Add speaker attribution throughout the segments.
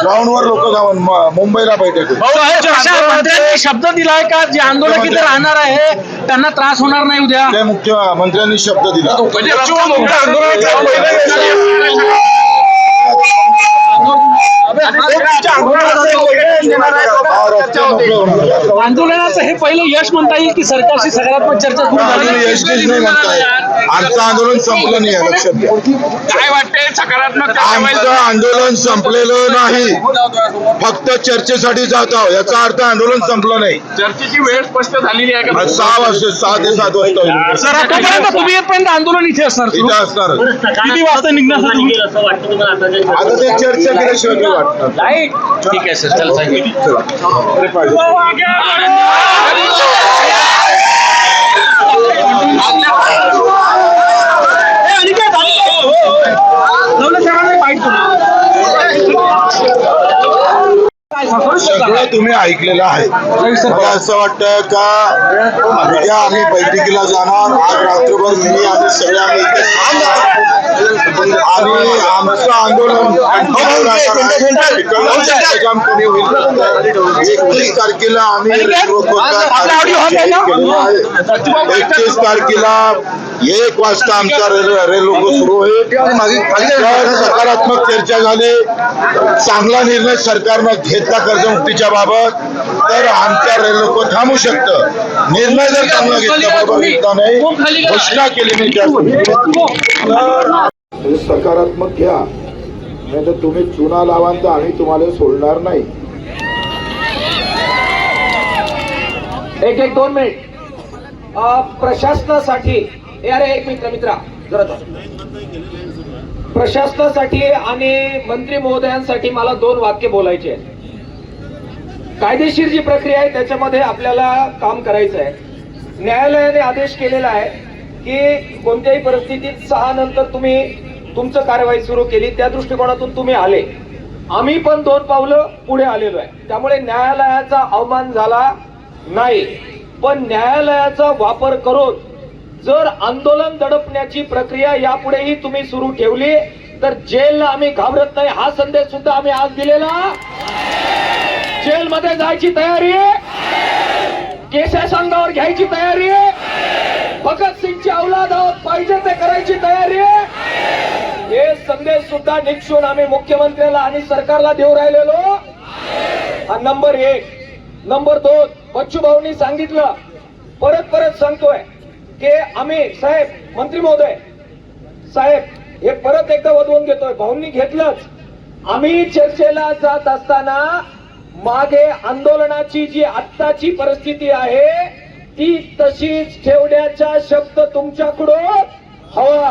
Speaker 1: ग्राउंडवर लोक जाऊन मुंबईला बैठक.
Speaker 2: मंत्र्यांनी शब्द दिलाय का? जे आंदोलक इथे राहणार आहे त्यांना त्रास होणार नाही उद्या?
Speaker 1: मुख्यमंत्र्यांनी शब्द दिला.
Speaker 2: आंदोलनाचं हे पहिलं यश म्हणता येईल की सरकारशी सकारात्मक चर्चा सुरू
Speaker 1: अजून
Speaker 2: झाली?
Speaker 1: यशस्वी नाही म्हणताय आजचं आंदोलन संपलं नाही लक्षात घ्या
Speaker 3: काय वाटतंय? सकारात्मक
Speaker 1: आमचं आंदोलन संपलेलं नाही. फक्त चर्चेसाठी जात आहोत. याचा अर्थ आंदोलन संपलं नाही.
Speaker 3: चर्चेची वेळ स्पष्ट झालेली आहे का?
Speaker 1: सहा वाजता सहा ते सात वाजता.
Speaker 2: सर तोपर्यंत तुम्ही येतपर्यंत आंदोलन इथे असणार. सुरू.
Speaker 1: इथं असणार
Speaker 2: किती वाजता निघणार? सर तुम्ही?
Speaker 4: असं वाटतं तुम्हाला आता जे-
Speaker 1: आता ते चर्चा केल्याशिवाय लाइट.
Speaker 2: ठीक आहे सर. चल सांगितलं
Speaker 1: सगळं तुम्ही ऐकलेलं आहे? मला असं वाटतं का उद्या आम्ही बैठकीला जाणार आज रात्रभर मी आम्ही सगळे आम्ही इथे. आणि आमचं आंदोलन एकतीस तारखेला आम्ही एकतीस तारखेला एक वाजता आमचा रेल्वे रेल्वे सुरू होईल. सकारात्मक चर्चा झाली. चांगला निर्णय सरकारनं घेतला कर्जमुक्तीच्या बाबत. तर आमच्या रेल्वे थांबू शकतं. निर्णय जर चांगला घेतला बरोबर घेतला नाही घोषणा केली नाही त्या सकारात्मक घ्या. नाही तर तुम्ही चुना लावाल तर आम्ही तुम्हाला सोडणार नाही.
Speaker 5: एक एक दोन मिनिट. प्रशासनासाठी ए, अरे एक मिनिट मित्रा जरा प्रशासनासाठी आणि मंत्री महोदयांसाठी मला दोन वाक्य बोलायचे आहेत. कायदेशीर जी प्रक्रिया आहे त्याच्यामध्ये आपल्याला काम करायचं आहे. न्यायालयाने आदेश केलेला आहे की कोणत्याही परिस्थितीत सहा नंतर तुम्ही तुमचं कारवाई सुरू केली त्या दृष्टिकोनातून तुम्ही आले. आम्ही पण दोन पावलं पुढे आलेलो आहे. त्यामुळे न्यायालयाचा अवमान झाला नाही. पण न्यायालयाचा वापर करून जर आंदोलन दडपण्याची प्रक्रिया यापुढेही तुम्ही सुरू ठेवली तर जेलला आम्ही घाबरत नाही. हा संदेश सुद्धा आम्ही आज दिलेला. जेलमध्ये जायची तयारी. केशा संघावर घ्यायची तयारी. भगत सिंगची औलाद आहोत पाहिजे ते करायची तयारी. हे संदेश सुद्धा निक्षून आम्ही मुख्यमंत्र्याला आणि सरकारला देऊ राहिलेलो. हा नंबर एक. नंबर दोन. बच्चू भाऊनी सांगितलं परत परत सांगतोय. की आम्ही साहेब मंत्री महोदय साहेब हे परत एकदा वधवून घेतोय. भाऊंनी घेतलंच. आम्ही चर्चेला जात असताना मागे आंदोलनाची जी आत्ताची परिस्थिती आहे ती तशीच ठेवण्याचा शब्द तुमच्याकडून हवा.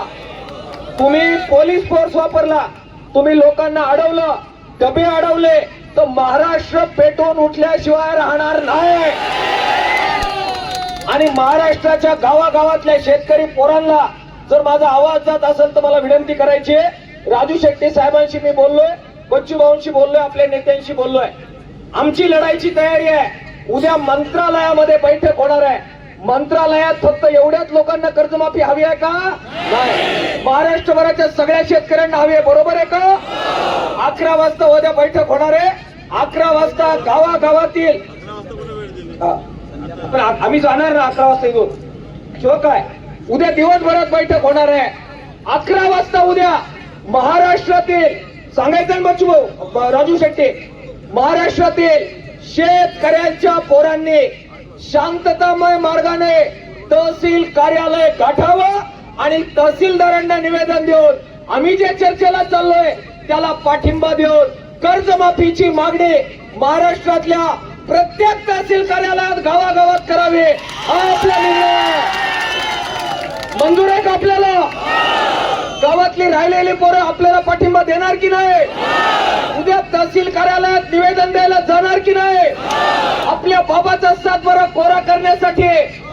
Speaker 5: तुम्ही पोलीस फोर्स वापरला तुम्ही लोकांना अडवलं डबे अडवले तर महाराष्ट्र पेटवून उठल्याशिवाय राहणार नाही. आणि महाराष्ट्राच्या गावागावातल्या शेतकरी पोरांना जर माझा आवाज जात असेल तर मला विनंती करायची आहे. राजू शेट्टी साहेबांशी मी बोललोय बच्चू भाऊंशी बोललोय आपल्या नेत्यांशी बोललोय. आमची लढाईची तयारी आहे. उद्या मंत्रालयामध्ये बैठक होणार आहे. मंत्रालयात फक्त एवढ्याच लोकांना कर्जमाफी हवी आहे का? नाही. महाराष्ट्रभराच्या सगळ्या शेतकऱ्यांना हवी आहे बरोबर आहे का? अकरा वाजता उद्या बैठक होणार आहे. अकरा वाजता गावागावातील पण आम्ही जाणार ना अकरा वाजता इथून किंवा काय? उद्या दिवसभरात बैठक होणार आहे. अकरा वाजता उद्या महाराष्ट्रातील सांगायचं बच्चू भाऊ राजू शेट्टी महाराष्ट्रातील शेतकऱ्यांच्या पोरांनी शांततामय मार्गाने तहसील कार्यालय गाठावं आणि तहसीलदारांना निवेदन देऊन आम्ही जे चर्चेला चाललोय त्याला पाठिंबा देऊन कर्जमाफीची मागणी महाराष्ट्रातल्या प्रत्येक तहसील कार्यालयात गावागावात करावे हा आपला निर्णय मंजूर आहे का आपल्याला? गावातली राहिलेली पोरं आपल्याला पाठिंबा देणार की नाही? उद्या तहसील कार्यालयात निवेदन द्यायला जाणार की नाही? आपल्या बाबाचा सातबारा कोरा करण्यासाठी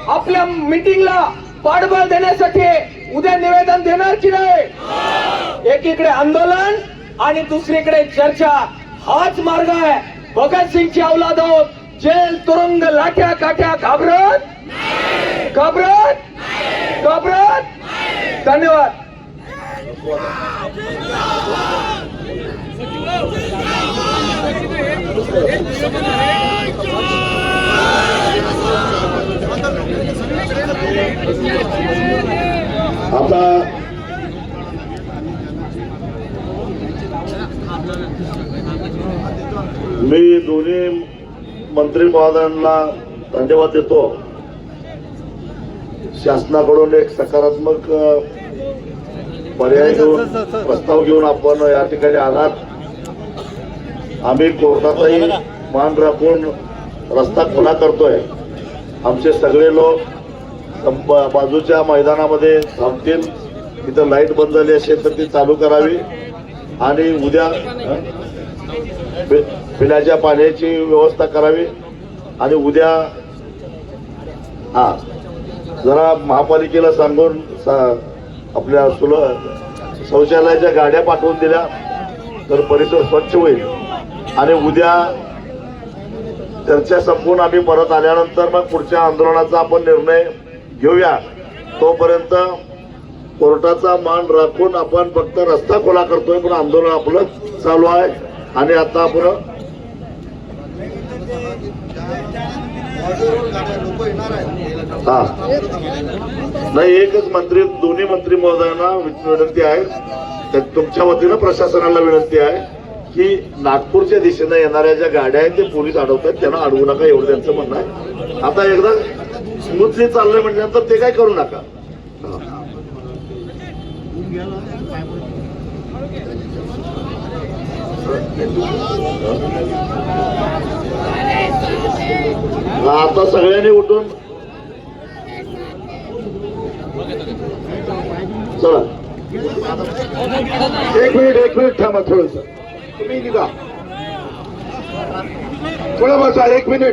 Speaker 5: आपल्या मिटिंगला पाठबळ देण्यासाठी उद्या निवेदन देणार की नाही? एकीकडे आंदोलन आणि दुसरीकडे चर्चा हाच मार्ग आहे. भगतसिंगची अवलाद आहोत जेल तुरुंग लाठ्या काठ्या घाबरत? घाबरत? घाबरत? धन्यवाद.
Speaker 1: आता मी दोन्ही मंत्री महोदयांना धन्यवाद देतो. शासनाकडून एक सकारात्मक पर्याय घेऊन प्रस्ताव घेऊन आपण या ठिकाणी आलात. आम्ही कोर्टाचाही मान राखून रस्ता खुला करतोय. आमचे सगळे लोक बाजूच्या मैदानामध्ये थांबतील. तिथं लाइट बंद झाली असेल तर ती चालू करावी. आणि उद्या पिण्याच्या पाण्याची व्यवस्था करावी आणि उद्या हा जरा महापालिकेला सांगून सा- आपल्या सुल शौचालयाच्या गाड्या पाठवून दिल्या तर परिसर स्वच्छ होईल. आणि उद्या चर्चा संपून आम्ही परत आल्यानंतर मग पुढच्या आंदोलनाचा आपण निर्णय घेऊया. तोपर्यंत कोर्टाचा मान राखून आपण फक्त रस्ता खुला करतोय पण आंदोलन आपलं चालू आहे. आणि आता आपण हा. नाही एकच मंत्री दोन्ही मंत्री महोदयांना विनंती आहे. तर तुमच्या वतीनं प्रशासनाला विनंती आहे की नागपूरच्या दिशेनं येणाऱ्या ज्या गाड्या आहेत ते पोलीस अडवतात त्यांना अडवू नका एवढं त्यांचं म्हणणं आहे. आता एकदा स्मूथली चाललंय म्हटल्यानंतर ते काय करू नका. हा, आता सगळ्यांनी उठून चला. एक मिनिट एक मिनिट थांबा थोडस. तुम्ही निघा. थोडं बसा एक मिनिट.